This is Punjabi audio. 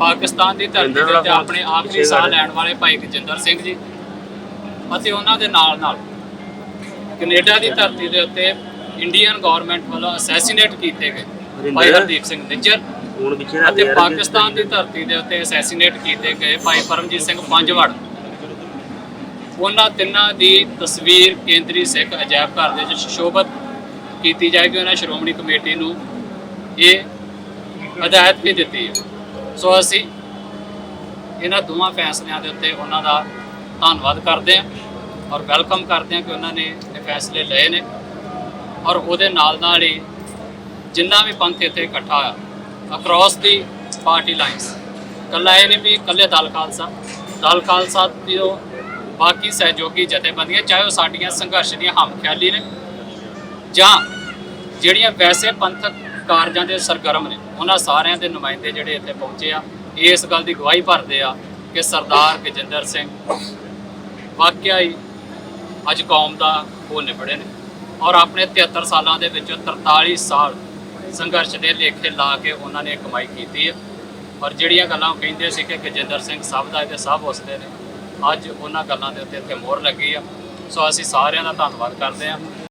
ਪਾਕਿਸਤਾਨ ਦੀ ਧਰਤੀ ਦੇ ਉੱਤੇ ਆਪਣੇ ਆਖਰੀ ਸਾਹ ਲੈਣ ਵਾਲੇ ਭਾਈ ਗਜਿੰਦਰ ਸਿੰਘ ਜੀ ਅਤੇ ਉਹਨਾਂ ਦੇ ਨਾਲ ਨਾਲ ਕੈਨੇਡਾ ਦੀ ਧਰਤੀ ਦੇ ਉੱਤੇ ਇੰਡੀਅਨ ਗਵਰਨਮੈਂਟ ਵੱਲੋਂ ਅਸੈਸੀਨੇਟ ਕੀਤੇ ਗਏ ਭਾਈ ਹਰਦੀਪ ਸਿੰਘ ਨਿੱਜਰ ਅਤੇ। ਪਾਕਿਸਤਾਨ ਦੀ ਧਰਤੀ ਦੇ ਉੱਤੇ ਅਸੈਸੀਨੇਟ ਕੀਤੇ ਗਏ ਭਾਈ ਪਰਮਜੀਤ ਸਿੰਘ ਪੰਜਵੜ। ਉਹਨਾਂ ਤਿੰਨਾਂ ਦੀ ਤਸਵੀਰ ਕੇਂਦਰੀ ਸਿੱਖ ਅਜਾਇਬ ਘਰ ਦੇ ਵਿੱਚ ਸ਼ੋਭਤ ਕੀਤੀ ਜਾਏਗੀ। ਉਹਨਾਂ ਸ਼੍ਰੋਮਣੀ ਕਮੇਟੀ ਨੂੰ ਇਹ ਹਦਾਇਤ ਵੀ ਦਿੱਤੀ ਹੈ। ਸੋ ਅਸੀਂ ਇਹਨਾਂ ਦੋਵਾਂ ਫੈਸਲਿਆਂ ਦੇ ਉੱਤੇ ਉਹਨਾਂ ਦਾ ਧੰਨਵਾਦ ਕਰਦੇ ਹਾਂ ਔਰ ਵੈਲਕਮ ਕਰਦੇ ਹਾਂ ਕਿ ਉਹਨਾਂ ਨੇ ਇਹ ਫੈਸਲੇ ਲਏ ਨੇ ਔਰ ਉਹਦੇ ਨਾਲ ਨਾਲ ਹੀ ਜਿੰਨਾ ਵੀ ਪੰਥ ਇੱਥੇ ਇਕੱਠਾ ਆ ਅਕ੍ਰੋਸ ਦੀ ਪਾਰਟੀ ਲਾਈਨਸ ਕੱਲਾ ਇਹ ਨਹੀਂ ਵੀ ਕੱਲੇ ਦਲ ਖਾਲਸਾ ਦਲ ਖਾਲਸਾ ਦੀ ਬਾਕੀ ਸਹਿਯੋਗੀ ਜਥੇਬੰਦੀਆਂ, ਚਾਹੇ ਉਹ ਸਾਡੀਆਂ ਸੰਘਰਸ਼ ਦੀਆਂ ਹਮਖਿਆਲੀ ਨੇ ਜਾਂ ਜਿਹੜੀਆਂ ਵੈਸੇ ਪੰਥਕ ਕਾਰਜਾਂ ਦੇ ਸਰਗਰਮ ਨੇ। ਉਹਨਾਂ ਸਾਰਿਆਂ ਦੇ ਨੁਮਾਇੰਦੇ ਜਿਹੜੇ ਇੱਥੇ ਪਹੁੰਚੇ ਆ ਇਸ ਗੱਲ ਦੀ ਗਵਾਹੀ ਭਰਦੇ ਆ ਕਿ ਸਰਦਾਰ ਗਜਿੰਦਰ ਸਿੰਘ ਵਾਕਿਆ ਹੀ ਅੱਜ ਕੌਮ ਦਾ ਉਹ ਨਿਬੜੇ ਨੇ ਔਰ ਆਪਣੇ 73 ਸਾਲਾਂ ਦੇ ਵਿੱਚੋਂ 43 ਸਾਲ ਸੰਘਰਸ਼ ਦੇ ਲੇਖੇ ਲਾ ਕੇ ਉਹਨਾਂ ਨੇ ਕਮਾਈ ਕੀਤੀ ਹੈ ਔਰ ਜਿਹੜੀਆਂ ਗੱਲਾਂ ਉਹ ਕਹਿੰਦੇ ਸੀ ਕਿ ਗਜਿੰਦਰ ਸਿੰਘ ਸਭ ਦਾ ਤੇ ਸਭ ਉਸਦੇ ਨੇ, ਅੱਜ ਉਹਨਾਂ ਗੱਲਾਂ ਦੇ ਉੱਤੇ ਇੱਥੇ ਮੋਹਰ ਲੱਗੀ ਆ। ਸੋ ਅਸੀਂ ਸਾਰਿਆਂ ਦਾ ਧੰਨਵਾਦ ਕਰਦੇ ਹਾਂ